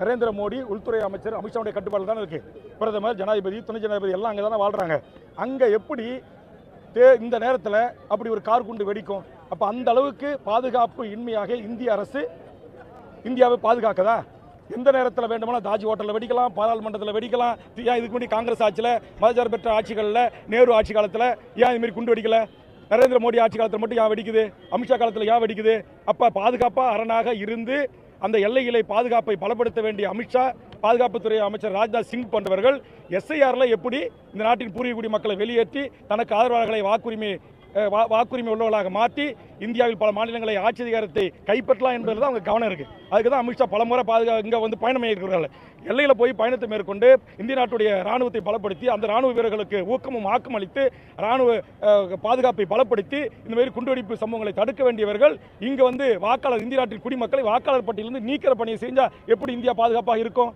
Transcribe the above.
நரேந்திர மோடி உள்துறை அமைச்சர் அமித்ஷாவுடைய கட்டுப்பாடு தான் இருக்குது பிரதமர் ஜனாதிபதி துணை ஜனாதிபதி எல்லாம் அங்கே தானே வாழ்கிறாங்க அங்கே எப்படி தே இந்த நேரத்தில் அப்படி ஒரு கார் குண்டு வெடிக்கும்? அப்போ அந்த அளவுக்கு பாதுகாப்பு இன்மையாக இந்திய அரசு இந்தியாவை பாதுகாக்கதா? எந்த நேரத்தில் வேண்டுமானா தாஜ் ஹோட்டலில் வெடிக்கலாம் பாராளுமன்றத்தில் வெடிக்கலாம். ஏன் இதுக்கு முன்னாடி காங்கிரஸ் ஆட்சியில் மதச்சார் பெற்ற ஆட்சிகளில் நேரு ஆட்சி காலத்தில் ஏன் இதுமாரி குண்டு வெடிக்கலை? நரேந்திர மோடி ஆட்சி காலத்தில் மட்டும் ஏன் வெடிக்குது? அமித்ஷா காலத்தில் ஏன் வெடிக்குது? அப்போ பாதுகாப்பாக அரணாக இருந்து அந்த எல்லைகளை பாதுகாப்பை பலப்படுத்த வேண்டிய அமித்ஷா பாதுகாப்புத்துறை அமைச்சர் ராஜ்நாத் சிங் போன்றவர்கள் எஸ்ஐஆரில் எப்படி இந்த நாட்டின் பூர்வீகுடி மக்களை வெளியேற்றி தனக்கு ஆதரவாளர்களை வாக்குரிமை வாக்குரிமை உள்ளவர்களாக மாற்றி இந்தியாவில் பல மாநிலங்களை ஆட்சி அதிகாரத்தை கைப்பற்றலாம் என்பதில் தான் அவங்க கவனம் இருக்குது அதுக்கு தான் அமித்ஷா பலமுறை பாதுகா இங்கே வந்து பயணம் மேற்கொள்கிறார்கள் எல்லையில் போய் பயணத்தை மேற்கொண்டு இந்திய நாட்டுடைய ராணுவத்தை பலப்படுத்தி அந்த ராணுவ வீரர்களுக்கு ஊக்கமும் ஆக்கம் அளித்து ராணுவ பாதுகாப்பை பலப்படுத்தி இந்த மாதிரி குண்டுவெடிப்பு சம்பவங்களை தடுக்க வேண்டியவர்கள் இங்கே வந்து வாக்காளர் இந்திய நாட்டின் குடிமக்களை வாக்காளர் பட்டியலிருந்து நீக்கிற பணியை செஞ்சால் எப்படி இந்தியா பாதுகாப்பாக இருக்கும்?